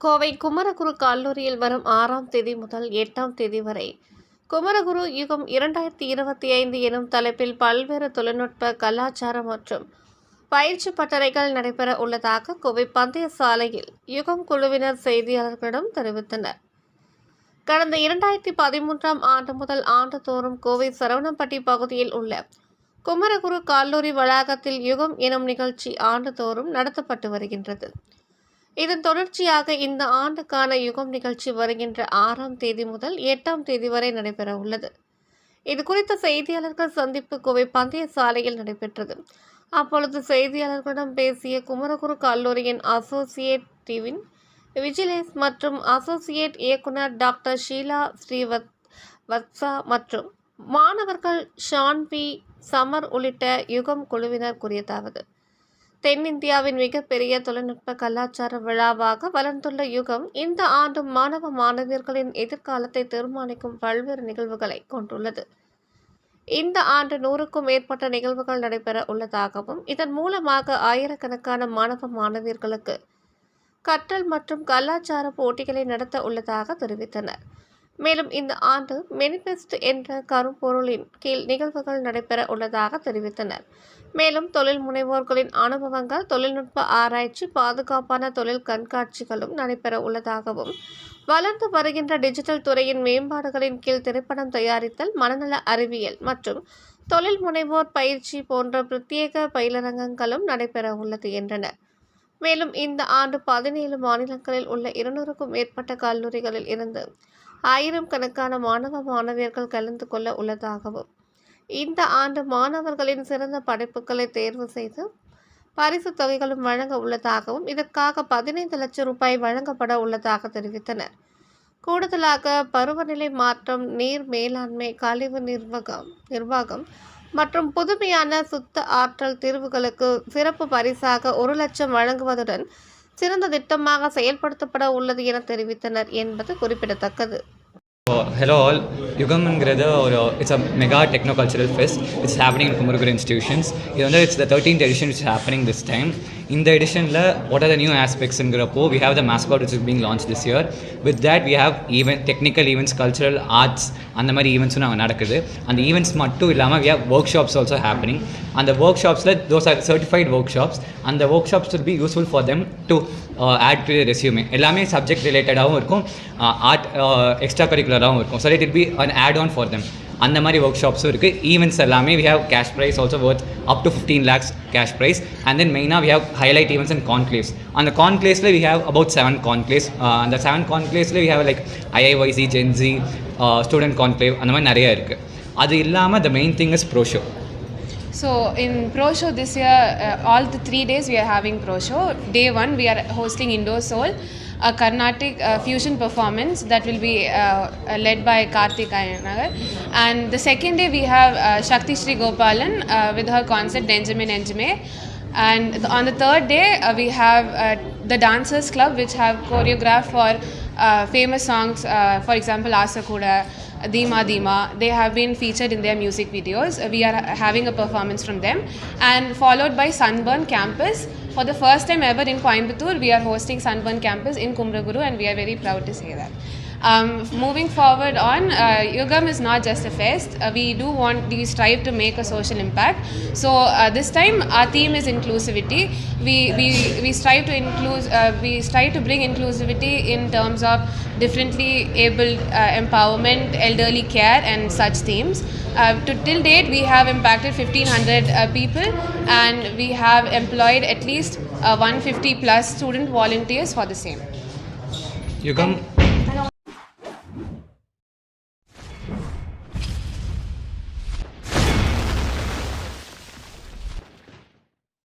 கோவை குமரகுரு கல்லூரியில் வரும் ஆறாம் தேதி முதல் எட்டாம் தேதி வரை. குமரகுரு யுகம் இரண்டாயிரத்தி இருபத்தி ஐந்து எனும் தலைப்பில் பல்வேறு தொழில்நுட்ப கலாச்சாரம் மற்றும் பயிற்சி பட்டறைகள் நடைபெற உள்ளதாக கோவை பந்தய சாலையில் யுகம் குழுவினர் செய்தியாளர்களிடம் தெரிவித்தனர். கடந்த இரண்டாயிரத்தி பதிமூன்றாம் ஆண்டு முதல் ஆண்டுதோறும் கோவை சரவணம்பட்டி பகுதியில் உள்ள குமரகுரு கல்லூரி வளாகத்தில் யுகம் எனும் நிகழ்ச்சி ஆண்டுதோறும் நடத்தப்பட்டு வருகின்றது. இதன் தொடர்ச்சியாக இந்த ஆண்டுக்கான யுகம் நிகழ்ச்சி வருகின்ற ஆறாம் தேதி முதல் எட்டாம் தேதி வரை நடைபெற உள்ளது. இது குறித்த செய்தியாளர்கள் சந்திப்பு கோவை பந்தய சாலையில் நடைபெற்றது. அப்பொழுது செய்தியாளர்களிடம் பேசிய குமரகுரு கல்லூரியின் அசோசியேட் டிவின் விஜிலேஸ் மற்றும் அசோசியேட் இயக்குனர் டாக்டர் ஷீலா ஸ்ரீவத் வத்சா மற்றும் மாணவர்கள் ஷான்பி சமர் உள்ளிட்ட யுகம் குழுவினர் கூறியதாவது தென்னிந்தியாவின் மிகப்பெரிய தொழில்நுட்ப கலாச்சார விழாவாக வளர்ந்துள்ள யுகம் இந்த ஆண்டு மாணவ மாணவியர்களின் எதிர்காலத்தை தீர்மானிக்கும் பல்வேறு நிகழ்வுகளை கொண்டுள்ளது. இந்த ஆண்டு நூறுக்கும் மேற்பட்ட நிகழ்வுகள் நடைபெற உள்ளதாகவும் இதன் மூலமாக ஆயிரக்கணக்கான மாணவ மாணவியர்களுக்கு கற்றல் மற்றும் கலாச்சார போட்டிகளை நடத்த உள்ளதாக தெரிவித்தனர். மேலும் இந்த ஆண்டு மெனிஃபெஸ்ட் என்ற கருப்பொருளின் கீழ் நிகழ்வுகள் நடைபெற உள்ளதாக தெரிவித்தனர். மேலும் தொழில் முனைவோர்களின் அனுபவங்கள் தொழில்நுட்ப ஆராய்ச்சி பாதுகாப்பான தொழில் கண்காட்சிகளும் நடைபெற உள்ளதாகவும் வளர்ந்து வருகின்ற டிஜிட்டல் துறையின் மேம்பாடுகளின் கீழ் திரைப்படம் தயாரித்தல் மனநல அறிவியல் மற்றும் தொழில் முனைவோர் பயிற்சி போன்ற பிரத்யேக பயிலரங்கங்களும் நடைபெற உள்ளது என்றனர் மேலும் இந்த ஆண்டு பதினேழு மாநிலங்களில் உள்ள இருநூறுக்கும் மேற்பட்ட கல்லூரிகளில் இருந்து ஆயிரம் கணக்கான மாணவ மாணவியர்கள் கலந்து கொள்ள உள்ளதாகவும் இந்த ஆண்டு மாணவர்களின் சிறந்த படைப்புகளை தேர்வு செய்து பரிசு தொகைகளும் வழங்க உள்ளதாகவும் இதற்காக பதினைந்து லட்சம் ரூபாய் வழங்கப்பட உள்ளதாக தெரிவித்தனர். கூடுதலாக பருவநிலை மாற்றம் நீர் மேலாண்மை கழிவு நிர்வாகம் நிர்வாகம் மற்றும் புதுமையான சுத்த ஆற்றல் தீர்வுகளுக்கு சிறப்பு பரிசாக ஒரு லட்சம் வழங்குவதுடன் சிறந்த திட்டமாக செயல்படுத்தப்பட உள்ளது என தெரிவித்தனர் என்பது குறிப்பிடத்தக்கது. ஹலோ ஆல் யுகம்ங்கிறது ஒரு it's a mega techno cultural fest it's happening Kumaraguru institutions இது வந்து it's the thirteen edition it's happening this time இந்த எடிஷனில் what are the new ஆஸ்பெக்ட்ஸுங்கிறப்போ we have the mascot which is being launch this year with that we have event technical events cultural arts அந்த மாதிரி ஈவெண்ட்ஸும் நாங்கள் நடக்குது. அந்த events மட்டும் இல்லாமல் we have workshops also happening அந்த ஒர்க் ஷாப்ஸில் those R certified workshops அந்த workshops will be useful for them to add to resume எல்லாமே சப்ஜெக்ட் ரிலேட்டடாகவும் இருக்கும். ஆர்ட் எக்ஸ்ட்ரா கரிக்குலராகவும் இருக்கும். So it it be an add on for them அந்த மாதிரி ஒர்க் ஷாப்ஸும் இருக்குது ஈவெண்ட்ஸ் எல்லாமே we have cash prize also worth up to fifteen lakhs cash prize and then மெயினாக we have highlight events and conclaves அந்த கான்க்ளேவ்ஸில் we have about seven conclaves அந்த seven கான்க்ளேவ்ஸில் we have like IIYC Gen Z student conclave அந்த மாதிரி நிறைய இருக்குது அது இல்லாமல் the main thing is pro show So in Pro Show this year, uh, all the three days we are having Pro Show. Day one we are hosting Indoor Soul, a Carnatic uh, fusion performance that will be uh, uh, led by Karthik Ayanagar. And the second day we have uh, Shakti Shri Gopalan uh, with her concert Benjamin Enjime. And on the third day uh, we have uh, the Dancers Club which have choreographed for uh, famous songs, uh, for example Asakuda. Dima Dima. They have been featured in their music videos. We are having a performance from them, and followed by Sunburn Campus. For the first time ever in Coimbatore, we are hosting Sunburn Campus in Kumraguru, and we are very proud to say that. Um, moving forward on, uh, Yogam is not just a fest. Uh, we do want, we strive to make a social impact. So uh, this time our theme is inclusivity. We, we, we strive to include, uh, we strive to bring inclusivity in terms of differently able uh, empowerment, elderly care and such themes. Uh, to till date, we have impacted 1500 uh, people and we have employed at least 150 plus student volunteers for the same. Yogam,